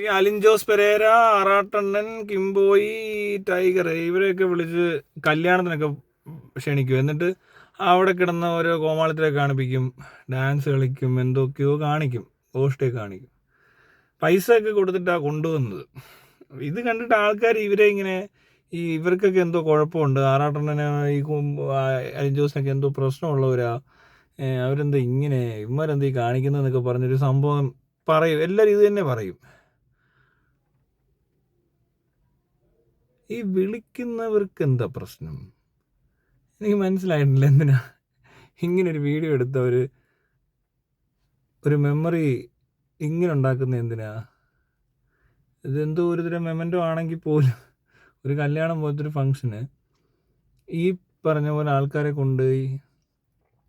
ഈ അലിൻ ജോസ് പെരേര ആറാട്ടണ്ണൻ കിംബോയി ടൈഗർ ഇവരെയൊക്കെ വിളിച്ച് കല്യാണത്തിനൊക്കെ ക്ഷണിക്കും. എന്നിട്ട് അവിടെ കിടന്ന ഓരോ കോമാളിത്തരൊക്കെ കാണിപ്പിക്കും ഡാൻസ് കളിക്കും എന്തൊക്കെയോ കാണിക്കും പോസ്റ്റേ കാണിക്കും. പൈസ ഒക്കെ കൊടുത്തിട്ടാണ് കൊണ്ടുവന്നത്. ഇത് കണ്ടിട്ട് ആൾക്കാർ ഇവരെ ഇങ്ങനെ ഈ ഇവർക്കൊക്കെ എന്തോ കുഴപ്പമുണ്ട് ആറാട്ടണ്ണന് ഈ അലിൻ ജോസിനൊക്കെ എന്തോ പ്രശ്നമുള്ളവരാ അവരെന്താ ഇങ്ങനെ ഇവന്മാരെന്താ ഈ കാണിക്കുന്നതെന്നൊക്കെ പറഞ്ഞൊരു സംഭവം പറയും. എല്ലാവരും ഇത് തന്നെ പറയും. ഈ വിളിക്കുന്നവർക്ക് എന്താ പ്രശ്നം? എനിക്ക് മനസ്സിലായിട്ടില്ല എന്തിനാ ഇങ്ങനെ ഒരു വീഡിയോ എടുത്തവർ ഒരു മെമ്മറി ഇങ്ങനെ ഉണ്ടാക്കുന്ന എന്തിനാ? ഇതെന്തോ ഒരു തരം മെമന്റോ ആണെങ്കിൽ പോലും ഒരു കല്യാണം പോലത്തെ ഒരു ഫങ്ഷന് ഈ പറഞ്ഞ പോലെ ആൾക്കാരെ കൊണ്ടുപോയി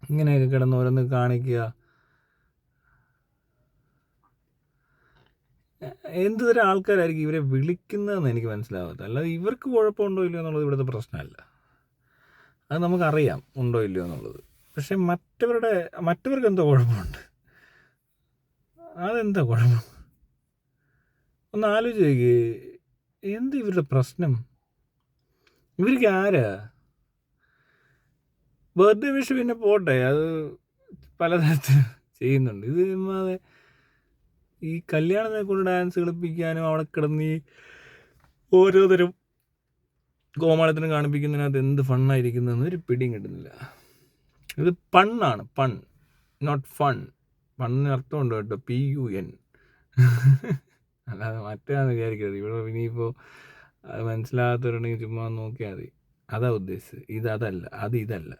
ഇങ്ങനെയൊക്കെ കിടന്ന് ഓരോന്ന് കാണിക്കുക. എന്ത് തരം ആൾക്കാരായിരിക്കും ഇവരെ വിളിക്കുന്നതെന്ന് എനിക്ക് മനസ്സിലാവാത്ത. അല്ലാതെ ഇവർക്ക് കുഴപ്പമുണ്ടോ ഇല്ലയോ എന്നുള്ളത് ഇവിടുത്തെ പ്രശ്നമല്ല. അത് നമുക്കറിയാം ഉണ്ടോ ഇല്ലയോ എന്നുള്ളത്. പക്ഷെ മറ്റവരുടെ മറ്റവർക്ക് എന്തോ കുഴപ്പമുണ്ട്. അതെന്താ കുഴപ്പം? ഒന്ന് ആലോചിച്ച് നോക്കി എന്ത് ഇവരുടെ പ്രശ്നം? ഇവർക്ക് ആരാ? ബർത്ത്ഡേ വിഷു പിന്നെ പോട്ടെ. അത് പലതരത്തിൽ ചെയ്യുന്നുണ്ട്. ഇത് ഈ കല്യാണത്തിനെ കൊണ്ട് ഡാൻസ് കളിപ്പിക്കാനും അവിടെ കിടന്ന് ഈ ഓരോരുത്തരും ഗോമാളത്തിനും കാണിപ്പിക്കുന്നതിനകത്ത് എന്ത് ഫണ്ണായിരിക്കുന്നതെന്ന് ഒരു പിടിയും കിട്ടുന്നില്ല. ഇത് പണ്ണാണ് പൺ നോട്ട് ഫൺ പണ്ണിന് അർത്ഥമുണ്ട് കേട്ടോ പി യു എൻ അല്ലാതെ മറ്റേന്ന് വിചാരിക്കരുത്. ഇവിടെ ഇനിയിപ്പോൾ അത് മനസ്സിലാകാത്തവരുണ്ടെങ്കിൽ ചുമ്മാ നോക്കിയാൽ മതി. അതാ ഉദ്ദേശിച്ചത്. ഇത് അതല്ല അത് ഇതല്ല.